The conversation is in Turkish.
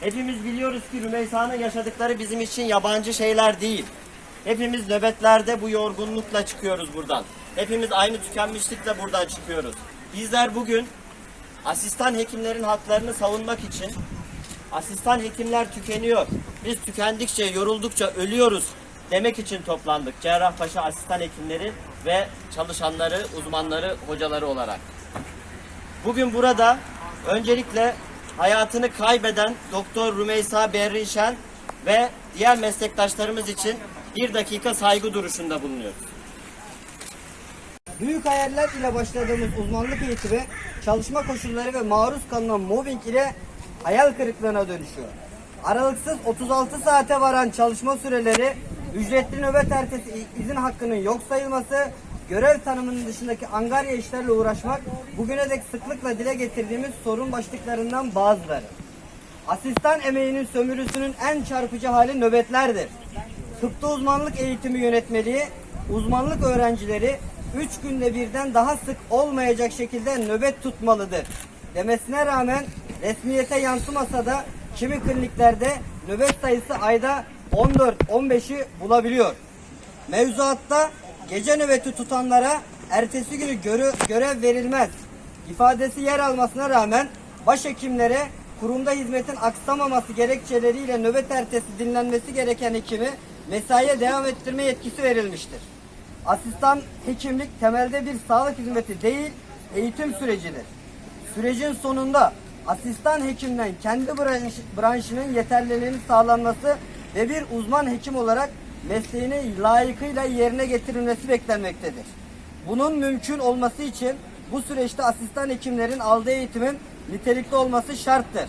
Hepimiz biliyoruz ki Rümeysa'nın yaşadıkları bizim için yabancı şeyler değil. Hepimiz nöbetlerde bu yorgunlukla çıkıyoruz buradan. Hepimiz aynı tükenmişlikle buradan çıkıyoruz. Bizler bugün asistan hekimlerin haklarını savunmak için asistan hekimler tükeniyor. Biz tükendikçe, yoruldukça ölüyoruz demek için toplandık. Cerrahpaşa asistan hekimleri ve çalışanları, uzmanları, hocaları olarak. Bugün burada öncelikle hayatını kaybeden Doktor Rümeysa Berrişen ve diğer meslektaşlarımız için bir dakika saygı duruşunda bulunuyoruz. Büyük hayaller ile başladığımız uzmanlık eğitimi çalışma koşulları ve maruz kalınan mobbing ile hayal kırıklığına dönüşüyor. Aralıksız 36 saate varan çalışma süreleri, ücretli nöbet ertesi izin hakkının yok sayılması, görev tanımının dışındaki angarya işlerle uğraşmak bugüne dek sıklıkla dile getirdiğimiz sorun başlıklarından bazıları. Asistan emeğinin sömürüsünün en çarpıcı hali nöbetlerdir. Tıpta uzmanlık eğitimi yönetmeliği, uzmanlık öğrencileri 3 günde birden daha sık olmayacak şekilde nöbet tutmalıdır. Demesine rağmen resmiyete yansımasa da kimi kliniklerde nöbet sayısı ayda 14-15'i bulabiliyor. Mevzuatta gece nöbeti tutanlara ertesi günü görü- görev verilmez ifadesi yer almasına rağmen başhekimlere kurumda hizmetin aksamaması gerekçeleriyle nöbet ertesi dinlenmesi gereken hekimi mesaiye devam ettirme yetkisi verilmiştir. Asistan hekimlik temelde bir sağlık hizmeti değil, eğitim sürecidir. Sürecin sonunda asistan hekimden kendi branş, branşının yeterliliğinin sağlanması ve bir uzman hekim olarak mesleğini layıkıyla yerine getirilmesi beklenmektedir. Bunun mümkün olması için bu süreçte asistan hekimlerin aldığı eğitimin nitelikli olması şarttır.